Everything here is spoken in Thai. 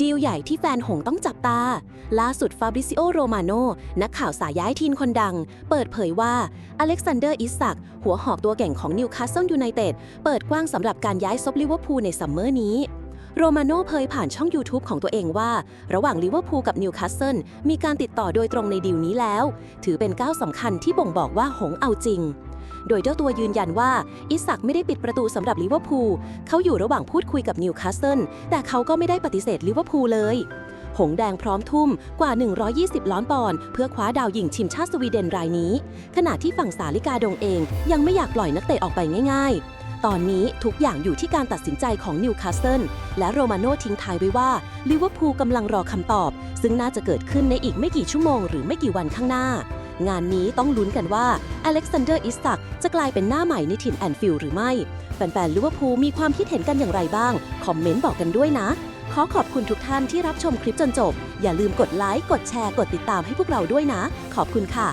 ดีลใหญ่ที่แฟนหงต้องจับตา ล่าสุดฟาบริซิโอโรมาโนนักข่าวสายย้ายทีมคนดัง เปิดเผยว่าอเล็กซานเดอร์อิสซัก หัวหอกตัวเก่งของนิวคาสเซิลยูไนเต็ดเปิดกว้างสำหรับการย้ายซบลิเวอร์พูลในซัมเมอร์นี้โรมาโน่เผยผ่านช่อง YouTube ของตัวเองว่า ระหว่างลิเวอร์พูลกับนิวคาสเซิลมีการติดต่อโดยตรงในดีลนี้แล้ว ถือเป็นก้าวสำคัญที่บ่งบอกว่าหงเอาจริง โดยเจ้าตัวยืนยันว่าอิสักไม่ได้ปิดประตูสำหรับลิเวอร์พูลเขาอยู่ระหว่างพูดคุยกับนิวคาสเซิลแต่เขาก็ไม่ได้ปฏิเสธลิเวอร์พูลเลยหงแดงพร้อมทุ่มกว่า 120 ล้านปอนด์เพื่อคว้าดาวหญิงทีมชาติสวีเดนรายนี้ ขณะที่ฝั่งสาลิกาดงเอง ยังไม่อยากปล่อยนักเตะออกไปง่าย ๆ ตอนนี้ทุกอย่างอยู่ที่การตัดสินใจของนิวคาสเซิลและโรมาโน่ทิ้งท้ายไว้ว่าลิเวอร์พูลกำลังรอคำตอบ ซึ่งน่าจะเกิดขึ้นในอีกไม่กี่ชั่วโมงหรือไม่กี่วันข้างหน้า งานนี้ต้องลุ้นกันว่าอเล็กซานเดอร์อิสตักจะกลายเป็นหน้าใหม่ในถิ่นแอนฟิลด์หรือไม่ แฟนๆลิเวอร์พูลมีความคิดเห็นกันอย่างไรบ้าง คอมเมนต์บอกกันด้วยนะ ขอขอบคุณทุกท่านที่รับชมคลิปจนจบ อย่าลืมกดไลค์ กดแชร์ กดติดตามให้พวกเราด้วยนะ ขอบคุณค่ะ